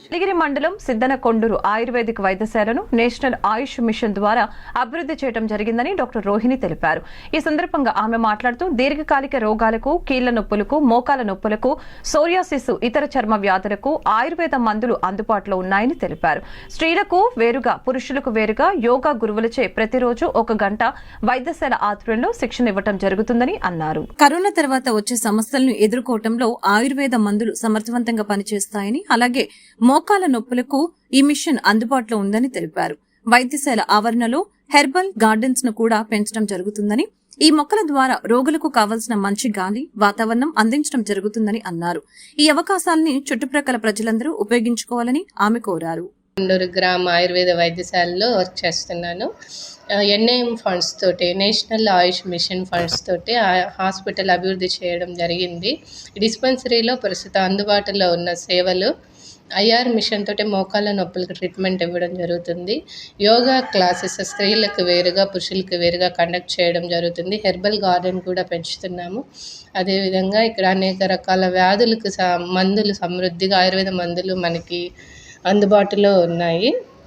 నీలగిరి మండలం సిద్ధన కొండూరు ఆయుర్వేదిక్ వైద్యశాలను నేషనల్ ఆయుష్ మిషన్ ద్వారా అభివృద్ధి చేయడం జరిగిందని డాక్టర్ రోహిణి తెలిపారు. ఈ సందర్భంగా ఆమె మాట్లాడుతూ దీర్ఘకాలిక రోగాలకు కీళ్ళ నొప్పులకు మోకాల నొప్పులకు సోరియాసిస్ ఇతర చర్మ వ్యాధులకు ఆయుర్వేద మందులు అందుబాటులో ఉన్నాయని తెలిపారు. స్త్రీలకు వేరుగా పురుషులకు వేరుగా యోగా గురువులచే ప్రతిరోజు ఒక గంట వైద్యశాల ఆధ్వర్యంలో శిక్షణ ఇవ్వడం జరుగుతుందని అన్నారు. కరోనా తర్వాత వచ్చే సమస్యలను ఎదుర్కోవటంలో ఆయుర్వేద మందులు సమర్థవంతంగా పనిచేస్తాయని అలాగే మోకాల నొప్పులకు ఈ మిషన్ అందుబాటులో ఉందని తెలిపారు. వైద్యశాల ఆవరణలో హెర్బల్ గార్డెన్స్ను కూడా పెంచడం జరుగుతుందని ఈ మొక్కల ద్వారా రోగులకు కావలసిన మంచి గాలి వాతావరణం అందించడం జరుగుతుందని అన్నారు. ఈ అవకాశాలని చుట్టుప్రక్కల ప్రజలందరూ ఉపయోగించుకోవాలని ఆమె కోరారు. కొండూరు గ్రామ ఆయుర్వేద వైద్యశాలలో వర్క్ చేస్తున్నాను. ఎన్ఐఎం ఫండ్స్ తోటి నేషనల్ ఆయుష్ మిషన్ ఫండ్స్ తోటి హాస్పిటల్ అభివృద్ధి చేయడం జరిగింది. డిస్పెన్సరీలో ప్రస్తుతం అందుబాటులో ఉన్న సేవలు ఐఆర్ మిషన్ తోటి మోకాళ్ళ నొప్పులకు ట్రీట్మెంట్ ఇవ్వడం జరుగుతుంది. యోగా క్లాసెస్ స్త్రీలకు వేరుగా పురుషులకు వేరుగా కండక్ట్ చేయడం జరుగుతుంది. హెర్బల్ గార్డెన్ కూడా పెంచుతున్నాము. అదేవిధంగా ఇక్కడ అనేక రకాల వ్యాధులకు స మందులు సమృద్ధిగా ఆయుర్వేద మందులు మనకి అందుబాటులో ఉన్నాయి.